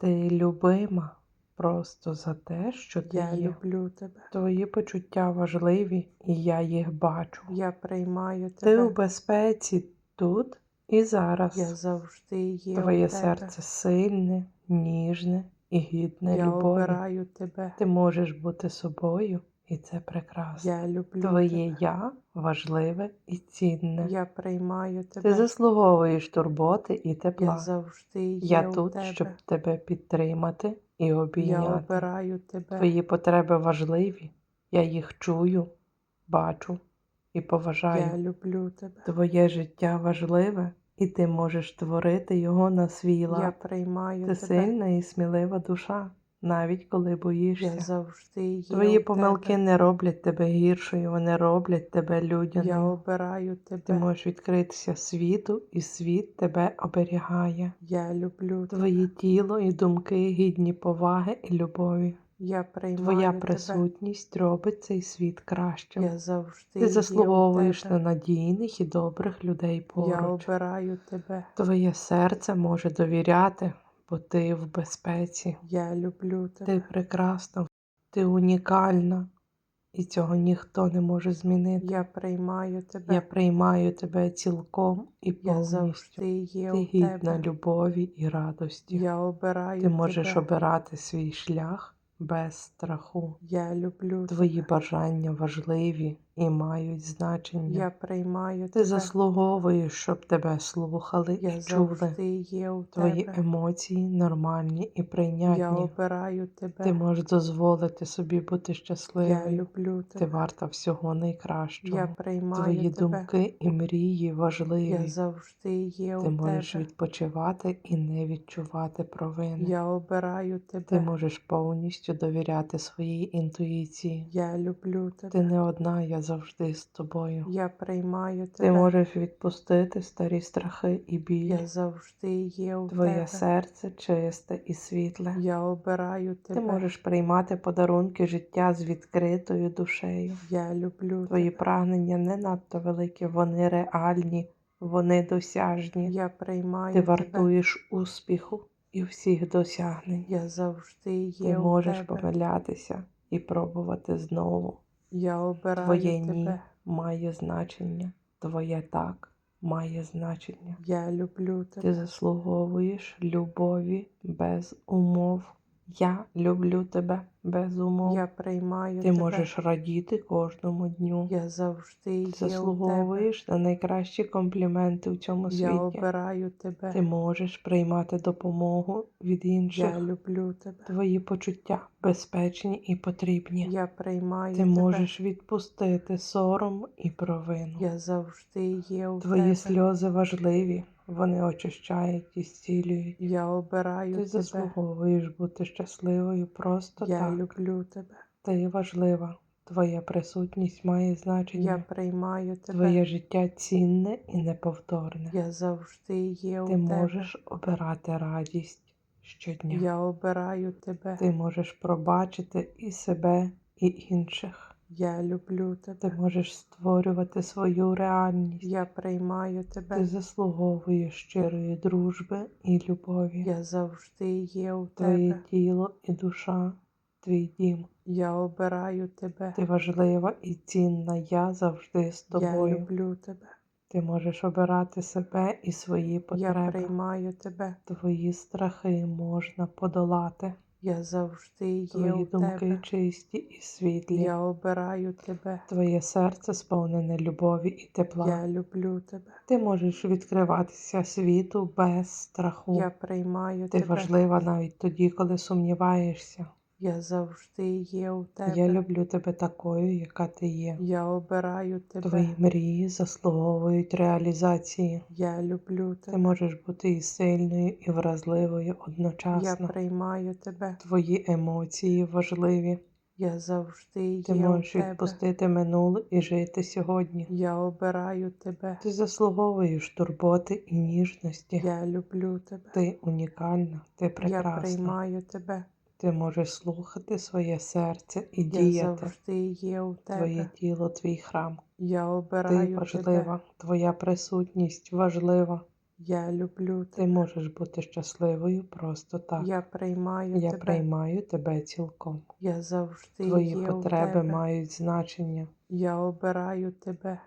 Ти любима просто за те, що ти Я є. люблю тебе. Твої почуття важливі, і я їх бачу. Я приймаю Ти у безпеці тут і зараз. Я завжди є Твоє у тебе. серце сильне, ніжне і гідне Я любові. обираю тебе. Ти можеш бути собою, і це прекрасно. Я люблю Твоє тебе. я важливе і цінне. Я приймаю Ти заслуговуєш турботи і тепла. Я завжди є Я у тут, тебе. щоб тебе підтримати і Я обираю тебе. Твої потреби важливі, я їх чую, бачу і поважаю. Я люблю тебе. Твоє життя важливе, і ти можеш творити його на свій Я лад. приймаю Ти тебе. сильна і смілива душа, навіть коли Я завжди є Твої у помилки тебе. не роблять тебе гіршою, вони роблять тебе Я людяною. обираю Ти можеш відкритися світу, і світ тебе оберігає. Я люблю тебе. Твоє тіло і думки гідні поваги і любові. Я приймаю Твоя тебе. присутність робить цей світ кращим. Я завжди Ти заслуговуєш тебе. на надійних і добрих людей Я обираю тебе. Твоє серце може довіряти, бо ти в безпеці. Я люблю тебе. Ти прекрасна, ти унікальна, і цього ніхто не може змінити. Я приймаю тебе. Я приймаю тебе цілком і Я повністю. завжди є Ти у гідна тебе. любові і радості. Я обираю Ти можеш тебе. обирати свій шлях без страху. Я люблю Твої тебе. бажання важливі і мають значення. Я приймаю Ти тебе. заслуговуєш, щоб тебе слухали Я і чули. завжди є у Твої тебе. емоції нормальні і прийнятні. Я обираю тебе. Ти можеш дозволити собі бути Я щасливою. люблю Ти варта всього найкращого. Я приймаю Твої тебе. думки і мрії важливі. Я завжди є Ти у можеш тебе. відпочивати і не відчувати провини. Я обираю тебе. Ти можеш повністю довіряти своїй інтуїції. Я люблю тебе. Ти не одна, я завжди з тобою. Я приймаю Ти можеш відпустити старі страхи і біль. Я завжди є у Твоє тебе. серце чисте і світле. Я обираю Ти можеш приймати подарунки життя з відкритою душею. Я люблю Твої тебе. прагнення не надто великі, вони реальні, вони досяжні. Я приймаю Ти тебе. вартуєш успіху і всіх досягнень. Я завжди Ти у можеш тебе. помилятися і пробувати знову. Я обираю Твоє тебе. ні має значення, твоє так має значення. Я люблю Ти заслуговуєш любові без умов. Я люблю тебе без умов. Я приймаю Ти тебе. можеш радіти кожному дню. Я завжди є у тебе. заслуговуєш на найкращі компліменти в цьому Я світі. обираю тебе. Ти можеш приймати допомогу від інших. Я люблю тебе. Твої почуття безпечні і потрібні. Я приймаю Ти тебе. можеш відпустити сором і провину. Я завжди є у Твої тебе. сльози важливі, вони очищають і зцілюють. Я обираю Ти тебе. заслуговуєш бути щасливою просто Я так. люблю тебе. Ти важлива. Твоя присутність має значення. Я приймаю тебе. Твоє життя цінне і неповторне. Я завжди є у Ти тебе. можеш обирати радість щодня. Я обираю тебе. Ти можеш пробачити і себе, і інших. Я люблю Ти можеш створювати свою реальність. Я приймаю Ти заслуговуєш щирої дружби і любові. Я завжди є у Твоє тебе. тіло і душа, твій дім. Я обираю тебе. Ти важлива і цінна. Я завжди з Я тобою. люблю тебе. Ти можеш обирати себе і свої Я потреби. приймаю тебе. Твої страхи можна подолати. Я завжди є Твої у думки тебе. чисті і світлі. Я обираю тебе. Твоє серце сповнене любові і тепла. Я люблю тебе. Ти можеш відкриватися світу без страху. Я приймаю Ти тебе. важлива навіть тоді, коли сумніваєшся. Я завжди є у тебе. Я люблю тебе такою, яка ти є. Я обираю тебе. Твої мрії заслуговують реалізації. Я люблю Ти можеш бути і сильною, і вразливою одночасно. Я приймаю тебе. Твої емоції важливі. Я завжди Ти є у можеш тебе. відпустити минуле і жити сьогодні. Я обираю тебе. Ти заслуговуєш турботи і ніжності. Я люблю тебе. Ти унікальна, ти Я прекрасна. приймаю тебе. Ти можеш слухати своє серце і Я діяти. завжди є у тебе. Твоє тіло, твій храм. Я Ти обираю тебе. твоя присутність важлива. Я люблю Ти тебе. можеш бути щасливою просто так. Я приймаю Я тебе. приймаю тебе цілком. Я завжди Твої є потреби у тебе. мають значення. Я обираю тебе.